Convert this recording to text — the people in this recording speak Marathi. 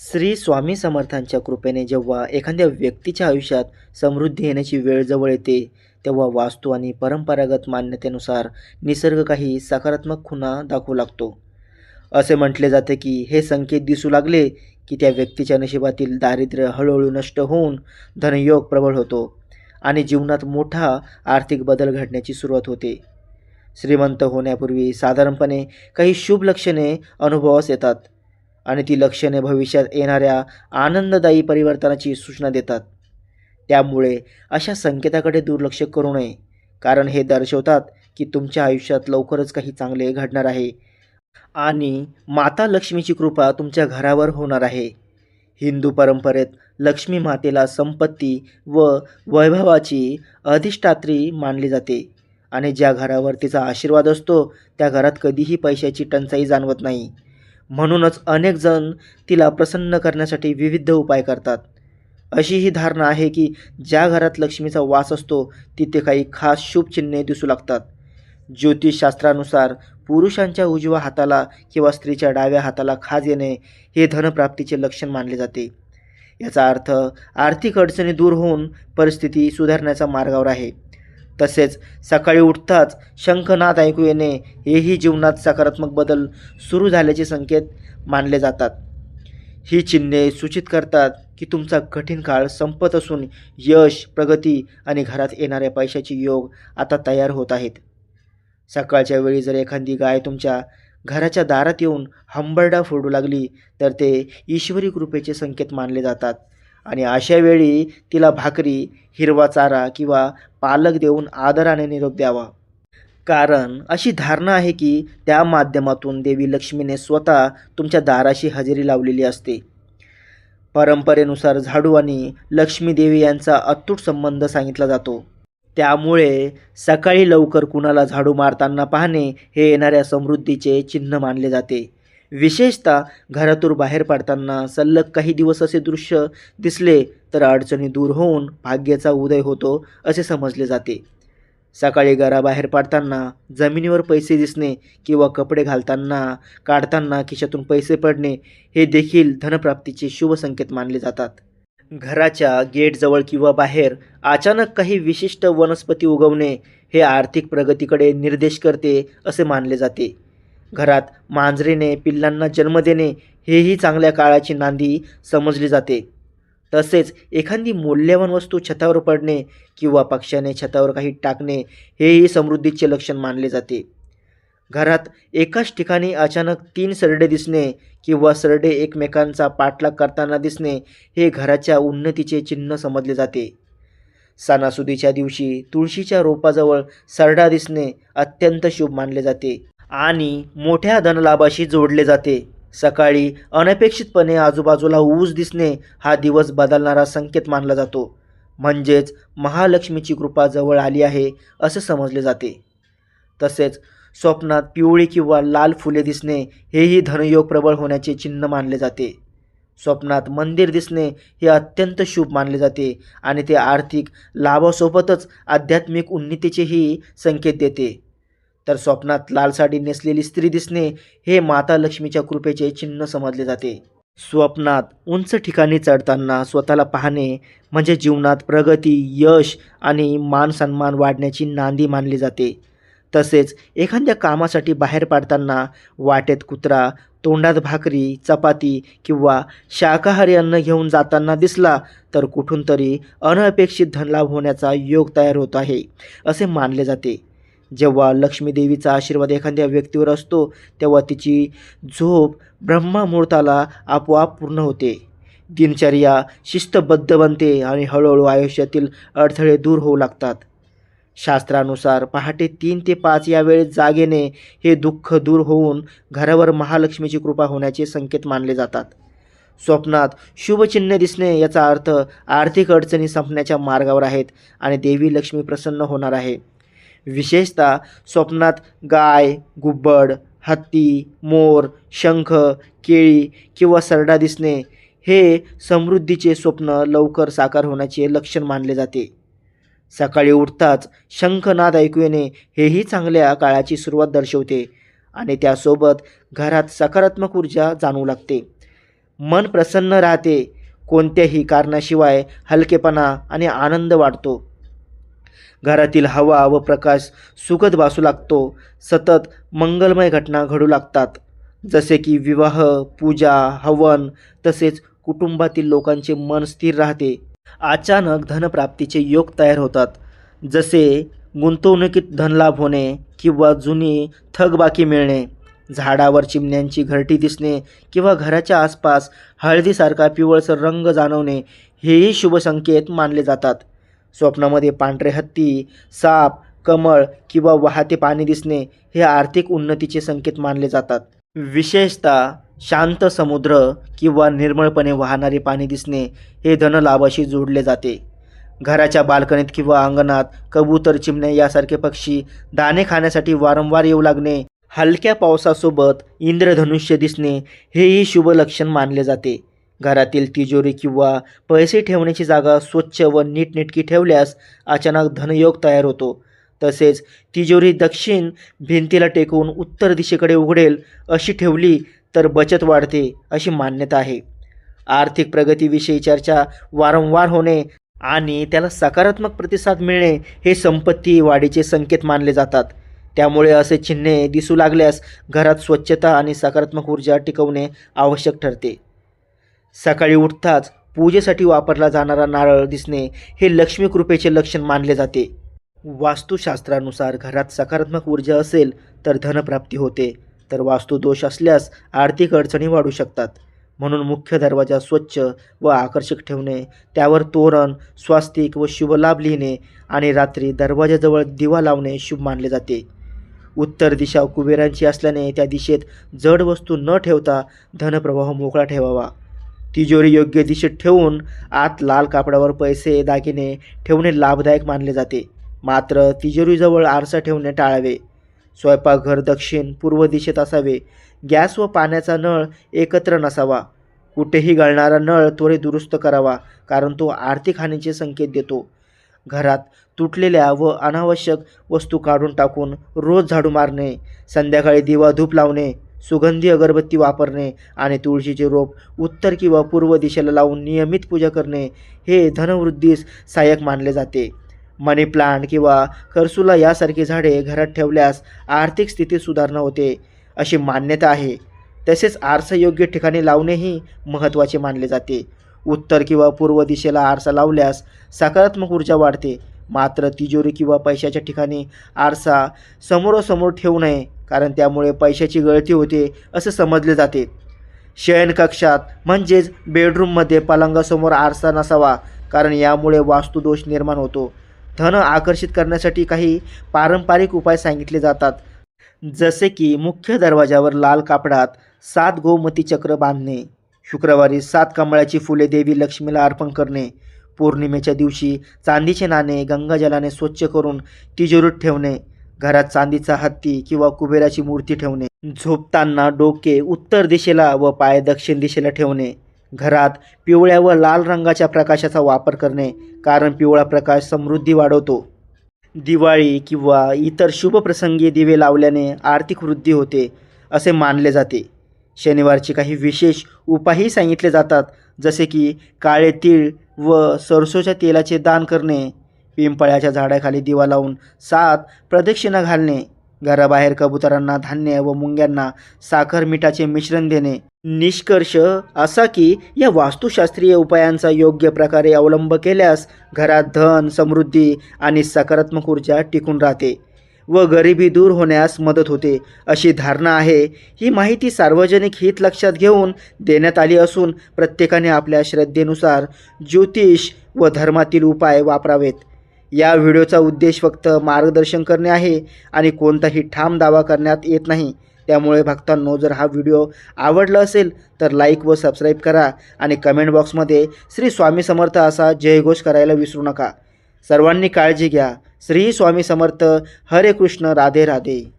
श्री स्वामी समर्थांच्या कृपेने जेव्हा एखाद्या व्यक्तीच्या आयुष्यात समृद्धी येण्याची वेळ जवळ येते तेव्हा वास्तू आणि परंपरागत मान्यतेनुसार निसर्ग काही सकारात्मक खुणा दाखवू लागतो. असे म्हटले जाते की हे संकेत दिसू लागले की त्या व्यक्तीच्या नशिबातील दारिद्र्य हळूहळू नष्ट होऊन धनयोग प्रबळ होतो आणि जीवनात मोठा आर्थिक बदल घडण्याची सुरुवात होते. श्रीमंत होण्यापूर्वी साधारणपणे काही शुभ लक्षणे अनुभवास येतात. आणि ती लक्षणे भविष्यात येणाऱ्या आनंददायी परिवर्तनाची सूचना देतात. त्यामुळे अशा संकेताकडे दुर्लक्ष करू नये कारण हे दर्शवतात की तुमच्या आयुष्यात लवकरच काही चांगले घडणार आहे आणि माता लक्ष्मीची कृपा तुमच्या घरावर होणार आहे. हिंदू परंपरेत लक्ष्मी मातेला संपत्ती व वैभवाची अधिष्ठात्री मानली जाते आणि ज्या घरावर तिचा आशीर्वाद असतो त्या घरात कधीही पैशाची टंचाई जाणवत नाही. म्हणूनच अनेक जण तिला प्रसन्न करण्यासाठी विविध उपाय करतात. अशी ही धारणा आहे की ज्या घरात लक्ष्मीचा वास असतो तिथे काही खास शुभ चिन्हे दिसू लागतात. ज्योतिषशास्त्रानुसार पुरुषांच्या उजव्या हाताला किंवा स्त्रीच्या डाव्या हाताला खाज येणे हे धनप्राप्तीचे लक्षण मानले जाते. याचा अर्थ आर्थिक अडचणी दूर होऊन परिस्थिती सुधारण्याच्या मार्गावर आहे. तसेच सकाळी उठताच शंखनाद ऐकू येणे हेही जीवनात सकारात्मक बदल सुरू झाल्याचे संकेत मानले जातात. ही चिन्हे सूचित करतात की तुमचा कठीण काळ संपत असून यश प्रगती आणि घरात येणाऱ्या पैशाचे योग आता तयार होत आहेत. सकाळच्या वेळी जर एखादी गाय तुमच्या घराच्या दारात येऊन हंबरडा फोडू लागली तर ते ईश्वरी कृपेचे संकेत मानले जातात. आणि अशा वेळी तिला भाकरी हिरवा चारा किंवा पालक देऊन आदराने निरोप द्यावा. कारण अशी धारणा आहे की त्या माध्यमातून देवी लक्ष्मीने स्वतः तुमच्या दाराशी हजेरी लावलेली असते. परंपरेनुसार झाडू आणि लक्ष्मी देवी यांचा अतूट संबंध सांगितला जातो. त्यामुळे सकाळी लवकर कुणाला झाडू मारताना पाहणे हे येणाऱ्या समृद्धीचे चिन्ह मानले जाते. विशेषतः घरातून बाहेर पडताना सलग काही दिवस असे दृश्य दिसले तर अडचणी दूर होऊन भाग्याचा उदय होतो असे समजले जाते. सकाळी घराबाहेर पडताना जमिनीवर पैसे दिसणे किंवा कपडे घालताना काढताना खिशातून पैसे पडणे हे देखील धनप्राप्तीचे शुभ संकेत मानले जातात. घराच्या गेटजवळ किंवा बाहेर अचानक काही विशिष्ट वनस्पती उगवणे हे आर्थिक प्रगतीकडे निर्देश करते असे मानले जाते. घरात मांजरीने पिल्लांना जन्म देणे हेही चांगल्या काळाची नांदी समजली जाते. तसेच एखादी मौल्यवान वस्तू छतावर पडणे किंवा पक्ष्याने छतावर काही टाकणे हेही समृद्धीचे लक्षण मानले जाते. घरात एकाच ठिकाणी अचानक तीन सरडे दिसणे किंवा सरडे एकमेकांचा पाठलाग करताना दिसणे हे घराच्या उन्नतीचे चिन्ह समजले जाते. सणासुदीच्या दिवशी तुळशीच्या रोपाजवळ सरडा दिसणे अत्यंत शुभ मानले जाते. आणि मोठ्या धनलाभाशी जोडले जाते. सकाळी अनपेक्षितपणे आजूबाजूला ऊस दिसणे हा दिवस बदलणारा संकेत मानला जातो. म्हणजेच महालक्ष्मीची कृपा जवळ आली आहे असे समजले जाते. तसेच स्वप्नात पिवळी किंवा लाल फुले दिसणे हेही धनयोग प्रबळ होण्याचे चिन्ह मानले जाते. स्वप्नात मंदिर दिसणे हे अत्यंत शुभ मानले जाते आणि ते आर्थिक लाभासोबतच आध्यात्मिक उन्नतीचेही संकेत देते. तर स्वप्नात लाल साडी नेसलेली स्त्री दिसणे हे माता लक्ष्मीच्या कृपेचे चिन्ह समजले जाते. स्वप्नात उंच ठिकाणी चढताना स्वतःला पाहणे म्हणजे जीवनात प्रगती यश आणि मान सन्मान वाढण्याची नांदी मानली जाते. तसेच एखाद्या कामासाठी बाहेर पाडताना वाटेत कुत्रा तोंडात भाकरी चपाती किंवा शाकाहारी अन्न घेऊन जाताना दिसला तर कुठून तरी अनपेक्षित धनलाभ होण्याचा योग तयार होत आहे असे मानले जाते. जेव्हा लक्ष्मीदेवीचा आशीर्वाद एखाद्या व्यक्तीवर असतो तेव्हा तिची झोप ब्रह्मामुहूर्ताला आपोआप पूर्ण होते. दिनचर्या शिस्तबद्ध बनते आणि हळूहळू आयुष्यातील अडथळे दूर होऊ लागतात. शास्त्रानुसार पहाटे तीन ते पाच या वेळेत जाग येणे हे दुःख दूर होऊन घरावर महालक्ष्मीची कृपा होण्याचे संकेत मानले जातात. स्वप्नात शुभचिन्ह दिसणे याचा अर्थ आर्थिक अडचणी संपण्याच्या मार्गावर आहेत आणि देवी लक्ष्मी प्रसन्न होणार आहे. विशेषतः स्वप्नात गाय गुब्बड हत्ती मोर शंख केळी किंवा सरडा दिसणे हे समृद्धीचे स्वप्न लवकर साकार होण्याचे लक्षण मानले जाते. सकाळी उठताच शंखनाद ऐकू येणे हेही चांगल्या काळाची सुरुवात दर्शवते आणि त्यासोबत घरात सकारात्मक ऊर्जा जाणवू लागते. मन प्रसन्न राहते कोणत्याही कारणाशिवाय हलकेपणा आणि आनंद वाढतो. घरातील हवा व प्रकाश सुखद भासू लागतो. सतत मंगलमय घटना घडू लागतात. जसे की विवाह पूजा हवन तसेच कुटुंबातील लोकांचे मन स्थिर राहते. अचानक धनप्राप्तीचे योग तयार होतात. जसे गुंतवणुकीत धनलाभ होणे किंवा जुनी थकबाकी मिळणे झाडावर चिमण्यांची घरटी दिसणे किंवा घराच्या आसपास हळदीसारखा पिवळसर रंग जाणवणे हेही शुभसंकेत मानले जातात. स्वप्नामध्ये पांढरे हत्ती साप कमळ किंवा वाहते पाणी दिसणे हे आर्थिक उन्नतीचे संकेत मानले जातात. विशेषतः शांत समुद्र किंवा निर्मळपणे वाहणारे पाणी दिसणे हे धनलाभाशी जोडले जाते. घराच्या बाल्कनीत किंवा अंगणात कबूतर चिमणे यासारखे पक्षी दाणे खाण्यासाठी वारंवार येऊ लागणे हलक्या पावसासोबत इंद्रधनुष्य दिसणे हेही शुभ लक्षण मानले जाते. घरातील तिजोरी किंवा पैसे ठेवण्याची जागा स्वच्छ व नीटनेटकी ठेवल्यास अचानक धनयोग तयार होतो. तसेच तिजोरी दक्षिण भिंतीला टेकवून उत्तर दिशेकडे उघडेल अशी ठेवली तर बचत वाढते अशी मान्यता आहे. आर्थिक प्रगतीविषयी चर्चा वारंवार होणे आणि त्याला सकारात्मक प्रतिसाद मिळणे हे संपत्ती वाढीचे संकेत मानले जातात. त्यामुळे असे चिन्हे दिसू लागल्यास घरात स्वच्छता आणि सकारात्मक ऊर्जा टिकवणे आवश्यक ठरते. सकाळी उठताच पूजेसाठी वापरला जाणारा नारळ दिसणे हे लक्ष्मीकृपेचे लक्षण मानले जाते. वास्तुशास्त्रानुसार घरात सकारात्मक ऊर्जा असेल तर धनप्राप्ती होते. तर वास्तुदोष असल्यास आर्थिक अडचणी वाढू शकतात. म्हणून मुख्य दरवाजा स्वच्छ व आकर्षक ठेवणे त्यावर तोरण स्वास्तिक व शुभलाभ लिहिणे आणि रात्री दरवाजाजवळ दिवा लावणे शुभ मानले जाते. उत्तर दिशा कुबेरांची असल्याने त्या दिशेत जड वस्तू न ठेवता धनप्रवाह मोकळा ठेवावा. तिजोरी योग्य दिशेत ठेवून आत लाल कापडावर पैसे दागिने ठेवणे लाभदायक मानले जाते. मात्र तिजोरीजवळ आरसा ठेवणे टाळावे. स्वयंपाकघर दक्षिण पूर्व दिशेत असावे. गॅस व पाण्याचा नळ एकत्र नसावा. कुठेही गळणारा नळ त्वरित दुरुस्त करावा कारण तो आर्थिक हानीचे संकेत देतो. घरात तुटलेल्या व अनावश्यक वस्तू काढून टाकून रोज झाडू मारणे संध्याकाळी दिवा धूप लावणे सुगंधी अगरबत्ती वापरणे आणि तुळशीचे रोप उत्तर किंवा पूर्व दिशेला लावून नियमित पूजा करणे हे धनवृद्धीस सहाय्यक मानले जाते. मनी प्लांट किंवा करसुला यासारखी झाडे घरात ठेवल्यास आर्थिक स्थितीत सुधारणा होते अशी मान्यता आहे. तसेच आरसा योग्य ठिकाणी लावणेही महत्त्वाचे मानले जाते. उत्तर किंवा पूर्व दिशेला आरसा लावल्यास सकारात्मक ऊर्जा वाढते. मात्र तिजोरी किंवा पैशाच्या ठिकाणी आरसा समोरासमोर ठेवू नये कारण त्यामुळे पैशाची गळती होते असं समजले जाते. शयनकक्षात म्हणजेच बेडरूममध्ये पलंगासमोर आरसा नसावा कारण यामुळे वास्तुदोष निर्माण होतो. धन आकर्षित करण्यासाठी काही पारंपरिक उपाय सांगितले जातात. जसे की मुख्य दरवाजावर लाल कापडात सात गोमती चक्र बांधणे शुक्रवारी सात कमळाची फुले देवी लक्ष्मीला अर्पण करणे पौर्णिमेच्या दिवशी चांदीचे नाणे गंगाजलाने स्वच्छ करून तिजोरीत ठेवणे घरात चांदीचा हत्ती किंवा कुबेराची मूर्ती ठेवणे झोपताना डोके उत्तर दिशेला व पाय दक्षिण दिशेला ठेवणे घरात पिवळ्या व लाल रंगाच्या प्रकाशाचा वापर करणे कारण पिवळा प्रकाश समृद्धी वाढवतो. दिवाळी किंवा इतर शुभ प्रसंगी दिवे लावल्याने आर्थिक वृद्धी होते असे मानले जाते. शनिवारचे काही विशेष उपायही सांगितले जातात जसे की काळे तीळ व सरसोच्या तेलाचे दान करणे पिंपळाच्या झाडाखाली दिवा लावून सात प्रदक्षिणा घालणे घराबाहेर कबुतरांना धान्य व मुंग्यांना साखर मिठाचे मिश्रण देणे. निष्कर्ष असा की या वास्तुशास्त्रीय उपायांचा योग्य प्रकारे अवलंब केल्यास घरात धन समृद्धी आणि सकारात्मक ऊर्जा टिकून राहते व गरिबी दूर होण्यास मदत होते. अशी धारणा आहे. ही माहिती सार्वजनिक हित लक्षात घेऊन देण्यात आली असून प्रत्येकाने आपल्या श्रद्धेनुसार ज्योतिष व धर्मातील उपाय वापरावेत. या व्हिडिओचा उद्देश फक्त मार्गदर्शन करणे आहे आणि कोणताही ठाम दावा करण्यात येत नाही. त्यामुळे भक्तांनो जर हा व्हिडिओ आवडला असेल तर लाईक व सबस्क्राईब करा आणि कमेंट बॉक्समध्ये श्री स्वामी समर्थ असा जयघोष करायला विसरू नका. सर्वांनी काळजी घ्या. श्री स्वामी समर्थ हरे कृष्ण राधे राधे.